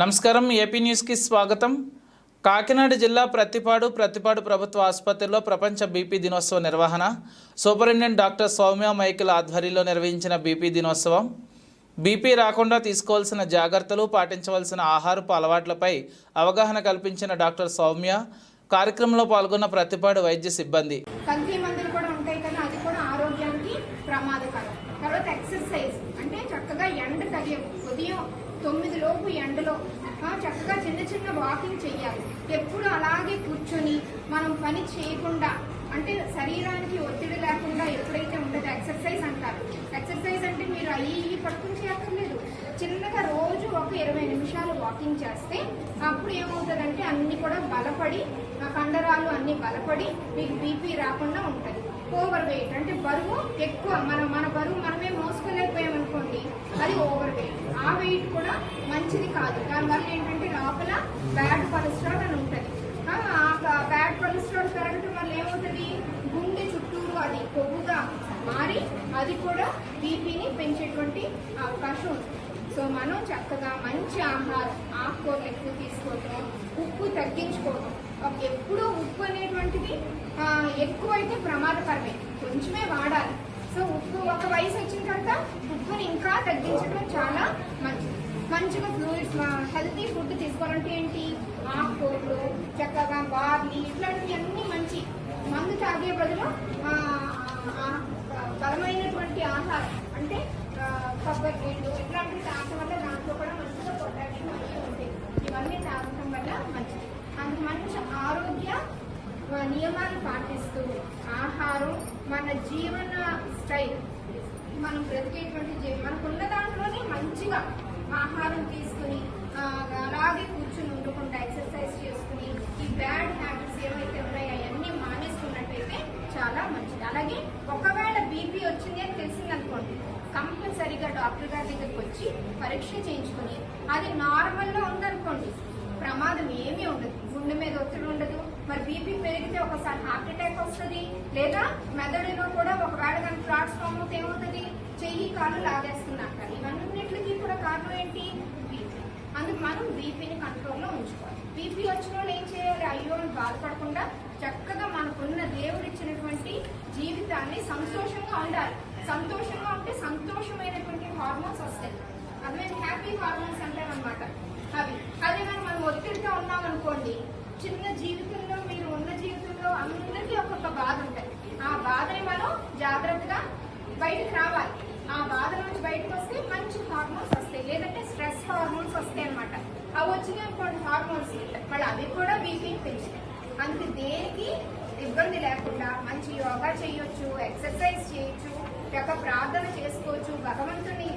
నమస్కారం ఏపీ న్యూస్కి స్వాగతం. కాకినాడ జిల్లా ప్రతిపాడు ప్రతిపాడు ప్రభుత్వ ఆసుపత్రిలో ప్రపంచ బీపీ దినోత్సవ నిర్వహణ. సూపరింటెండెంట్ డాక్టర్ సౌమ్య మైకిల్ ఆధ్వర్యంలో నిర్వహించిన బీపీ దినోత్సవం. బీపీ రాకుండా తీసుకోవాల్సిన జాగ్రత్తలు పాటించవలసిన ఆహారపు అలవాట్లపై అవగాహన కల్పించిన డాక్టర్ సౌమ్య కార్యక్రమంలో పాల్గొన్న ప్రతిపాడు వైద్య సిబ్బంది. కల్తీ కూడా ఉంటాయి కదా అది కూడా ఆరోగ్యానికి ప్రమాదకరం. తర్వాత ఎక్సర్సైజ్ అంటే చక్కగా ఎండ తగిలి ఉదయం తొమ్మిది లోపు ఎండలో చక్కగా చిన్న చిన్న వాకింగ్ చేయాలి ఎప్పుడు అలాగే కూర్చొని మనం పని చేయకుండా అంటే శరీరానికి ఒత్తిడి లేకుండా ఎప్పుడైతే ఉండదు ఎక్సర్సైజ్ అంటారు. ఎక్సర్సైజ్ అంటే మీరు అయ్యి పట్టుకుని చేయక్కర్లేదు. చిన్నగా రోజు ఒక ఇరవై వాకింగ్ చేస్తే అప్పుడు ఏమవుతుందంటే అన్ని కూడా బలపడి ఆ కండరాలు అన్ని బలపడి మీకు బీపీ రాకుండా ఉంటుంది. ఓవర్ వెయిట్ అంటే బరువు ఎక్కువ. మన మన బరువు మనమే మోసుకోలేకపోయామనుకోండి అది ఓవర్ వెయిట్ ఆ వెయిట్ కూడా మంచిది కాదు. దానివల్ల ఏంటంటే లోపల బ్యాడ్ కొలెస్ట్రాల్ అని ఉంటుంది. ఆ బ్యాడ్ కొలెస్ట్రాల్ పెరగటం వల్ల ఏమవుతుంది? గుండె చుట్టూరు అది కొవ్వుగా మారి అది కూడా బీపీని పెంచేటువంటి అవకాశం ఉంది సో మనం చక్కగా మంచి ఆహారం ఆకుకూరలు ఎక్కువ తీసుకోవటం ఉప్పు తగ్గించుకోవటం. ఎప్పుడూ ఉప్పు అనేటువంటిది ఎక్కువైతే ప్రమాదకరమే. కొంచెమే వాడాలి. సో ఉప్పు ఒక వయసు వచ్చిన తర్వాత ఉప్పుని ఇంకా తగ్గించడం చాలా మంచిది. మంచిగా ఫ్లూయిడ్స్ హెల్తీ ఫుడ్ తీసుకోవాలంటే ఏంటి? ఆకుకూరలు చక్కగా బార్లీ ఇట్లాంటివి అన్ని మంచి మందు తాగే బదులు బలమైనటువంటి ఆహారం. అంటే కొబ్బరి నీళ్ళు ఇట్లాంటివి తాగడం వల్ల దాంట్లో కూడా మంచిగా పొటాషియం అవి ఉంటాయి ఇవన్నీ తాగటం వల్ల మంచిది. అంత మంచి ఆరోగ్య నియమాలు పాటిస్తూ ఆహారం మన జీవన స్టైల్ మనం బ్రతికేటువంటి మనకు మనకున్న దాంట్లోనే మంచిగా ఆహారం తీసుకుని అలాగే కూర్చుని ఉండకుండా ఎక్సర్సైజ్ చేసుకుని ఈ బ్యాడ్ హ్యాబిట్స్ ఏవైతే ఉన్నాయో అవన్నీ మానేసుకున్నట్టయితే చాలా మంచిది. అలాగే ఒకవేళ బీపీ వచ్చింది అని తెలిసిందనుకోండి కంపల్సరీగా డాక్టర్ గారి దగ్గరికి వచ్చి పరీక్ష చేయించుకుని అది నార్మల్లో ఉందనుకోండి. ప్రమాదం ఏమీ ఉండదు. గుండె మీద ఒత్తిడి ఉండదు. మరి బీపీ పెరిగితే ఒకసారి హార్ట్ అటాక్ వస్తుంది లేదా మెదడులో కూడా ఒకవేళ దాని ఫ్లాట్స్ ఫామ్ అవుతే ఏమవుతుంది? చెయ్యి కాళ్ళు లాగేస్తున్నారు. కానీ ఇవన్నిటికీ కూడా కారణం ఏంటి? బీపీ. అందుకు మనం బీపీని కంట్రోల్లో ఉంచుకోవాలి. బీపీ వచ్చిన వాళ్ళు ఏం చేయాలి? అయ్యో అని బాధపడకుండా చక్కగా మనకున్న దేవుడిచ్చినటువంటి జీవితాన్ని సంతోషంగా ఉండాలి. సంతోషంగా ఉంటే సంతోషమైనటువంటి హార్మోన్స్ వస్తాయి. అదే హ్యాపీ హార్మోన్స్ అంటారు అనమాట అవి. అదే కానీ మనం ఒత్తిడితో ఉన్నాం అనుకోండి చిన్న జీవితంలో మీరు ఉన్న జీవితంలో అందరికీ ఒక్కొక్క బాధ ఉంటుంది ఆ బాధని మనం జాగ్రత్తగా బయటకు రావాలి. ఆ బాధ నుంచి బయటకు వస్తే మంచి హార్మోన్స్ వస్తాయి. లేదంటే స్ట్రెస్ హార్మోన్స్ వస్తాయి అనమాట అవి వచ్చినాయి అనుకోండి హార్మోన్స్ మళ్ళీ అవి కూడా బీపీని పెంచుతాయి. అందుకే దేనికి ఇబ్బంది లేకుండా మంచి యోగా చేయొచ్చు ఎక్సర్సైజ్ చేయొచ్చు యొక్క ప్రార్థన చేసుకోవచ్చు భగవంతుని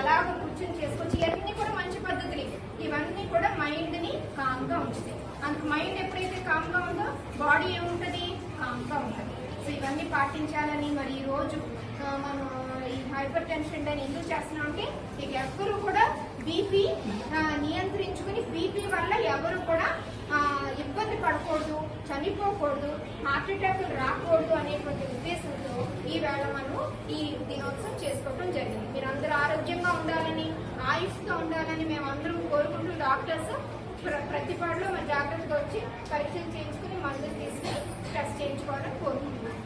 అలాగ కూర్చొని చేసుకోవచ్చు. ఇవన్నీ కూడా మంచి పద్ధతులు. ఇవన్నీ కూడా మైండ్ని కామ్గా ఉంచుతాయి. అందుకు మైండ్ ఎప్పుడైతే కామ్గా ఉందో బాడీ ఏముంటది? కామ్గా ఉంటది. సో ఇవన్నీ పాటించాలని మరి ఈ రోజు మనం ఈ హైపర్ టెన్షన్ అని ఎందుకు చేస్తున్నాం అంటే ఇక ఎవ్వరు కూడా బీపీ నియంత్రించుకుని బీపీ వల్ల ఎవరు కూడా పడకూడదు చనిపోకూడదు హార్ట్ అటాక్ రాకూడదు అనేటువంటి ఉద్దేశంతో ఈ వేళ మనం ఈ దినోత్సవం చేసుకోవడం జరిగింది. మీరు అందరూ ఆరోగ్యంగా ఉండాలని ఆయుష్గా ఉండాలని మేము అందరం కోరుకుంటూ డాక్టర్స్ ప్ర- ప్రతి పాటలో మన జాగ్రత్తగా వచ్చి పరీక్షలు చేయించుకుని మందులు తీసుకుని టెస్ట్ చేయించుకోవాలని కోరుకుంటున్నాం.